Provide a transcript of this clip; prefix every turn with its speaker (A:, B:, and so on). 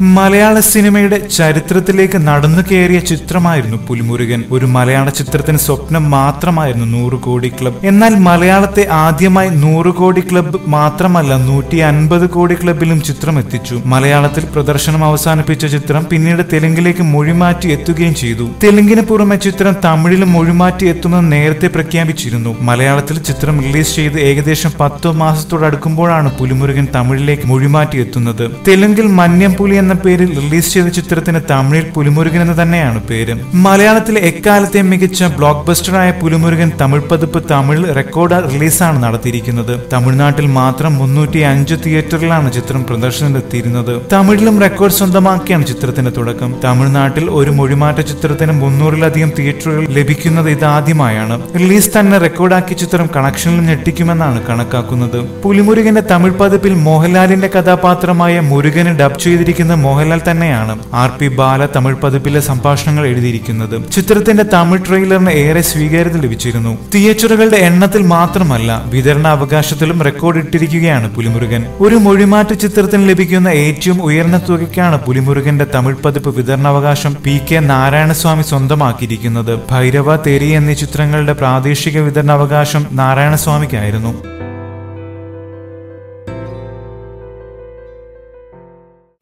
A: മലയാള സിനിമയുടെ ചരിത്രത്തിലേക്ക് നടന്നു കയറിയ ചിത്രമായിരുന്നു പുലിമുരുകൻ. ഒരു മലയാള ചിത്രത്തിന് സ്വപ്നം മാത്രമായിരുന്നു നൂറ് കോടി ക്ലബ്. എന്നാൽ മലയാളത്തെ ആദ്യമായി നൂറ് കോടി ക്ലബ് മാത്രമല്ല നൂറ്റി അൻപത് കോടി ക്ലബിലും ചിത്രം എത്തിച്ചു മലയാളത്തിൽ പ്രദർശനം അവസാനിപ്പിച്ച ചിത്രം പിന്നീട് തെലുങ്കിലേക്ക് മൊഴിമാറ്റി എത്തുകയും ചെയ്തു. തെലുങ്കിന് പുറമെ ചിത്രം തമിഴിലും മൊഴിമാറ്റി എത്തുമെന്ന് നേരത്തെ പ്രഖ്യാപിച്ചിരുന്നു. മലയാളത്തിൽ ചിത്രം റിലീസ് ചെയ്ത് ഏകദേശം പത്തോ മാസത്തോടടുക്കുമ്പോഴാണ് പുലിമുരുകൻ തമിഴിലേക്ക് മൊഴിമാറ്റി എത്തുന്നത്. തെലുങ്കിൽ മന്യം പുലി എന്ന പേരിൽ റിലീസ് ചെയ്ത ചിത്രത്തിന് തമിഴിൽ പുലിമുരുകൻ എന്ന് തന്നെയാണ് പേര്. മലയാളത്തിലെ എക്കാലത്തെ മികച്ച ബ്ലോക്ക് ബസ്റ്ററായ പുലിമുരുകൻ തമിഴ് പതിപ്പ് തമിഴിൽ റെക്കോർഡ് റിലീസാണ് നടത്തിയിരിക്കുന്നത്. തമിഴ്നാട്ടിൽ മാത്രം മുന്നൂറ്റി അഞ്ച് തിയേറ്ററിലാണ് ചിത്രം പ്രദർശനത്തിലെത്തിയിരുന്നത് തമിഴിലും റെക്കോർഡ് സ്വന്തമാക്കിയാണ് ചിത്രത്തിന്റെ തുടക്കം. തമിഴ്നാട്ടിൽ ഒരു മൊഴിമാറ്റ ചിത്രത്തിന് മുന്നൂറിലധികം തിയേറ്ററുകൾ ലഭിക്കുന്നത് ഇതാദ്യമായാണ്. റിലീസ് തന്നെ റെക്കോർഡാക്കിയ ചിത്രം കണക്ഷനിൽ ഞെട്ടിക്കുമെന്നാണ് കണക്കാക്കുന്നത്. പുലിമുരുകന്റെ തമിഴ് പതിപ്പിൽ മോഹൻലാലിന്റെ കഥാപാത്രമായ മുരുകന് ഡബ് ചെയ്തിരിക്കുന്ന മോഹൻലാൽ തന്നെയാണ് ആർ പി ബാല തമിഴ് പതിപ്പിലെ സംഭാഷണങ്ങൾ എഴുതിയിരിക്കുന്നത്. ചിത്രത്തിന്റെ തമിഴ് ട്രെയിലറിന് ഏറെ സ്വീകാര്യത ലഭിച്ചിരുന്നു. തിയേറ്ററുകളുടെ എണ്ണത്തിൽ മാത്രമല്ല വിതരണ അവകാശത്തിലും റെക്കോർഡ് ഇട്ടിരിക്കുകയാണ് പുലിമുരുകൻ. ഒരു മൊഴിമാറ്റ ചിത്രത്തിന് ലഭിക്കുന്ന ഏറ്റവും ഉയർന്ന തുകയ്ക്കാണ് പുലിമുരുകന്റെ തമിഴ് പതിപ്പ് വിതരണാവകാശം പി കെ നാരായണസ്വാമി സ്വന്തമാക്കിയിരിക്കുന്നത്. ഭൈരവ തെരി എന്നീ ചിത്രങ്ങളുടെ പ്രാദേശിക വിതരണാവകാശം നാരായണസ്വാമിക്കായിരുന്നു.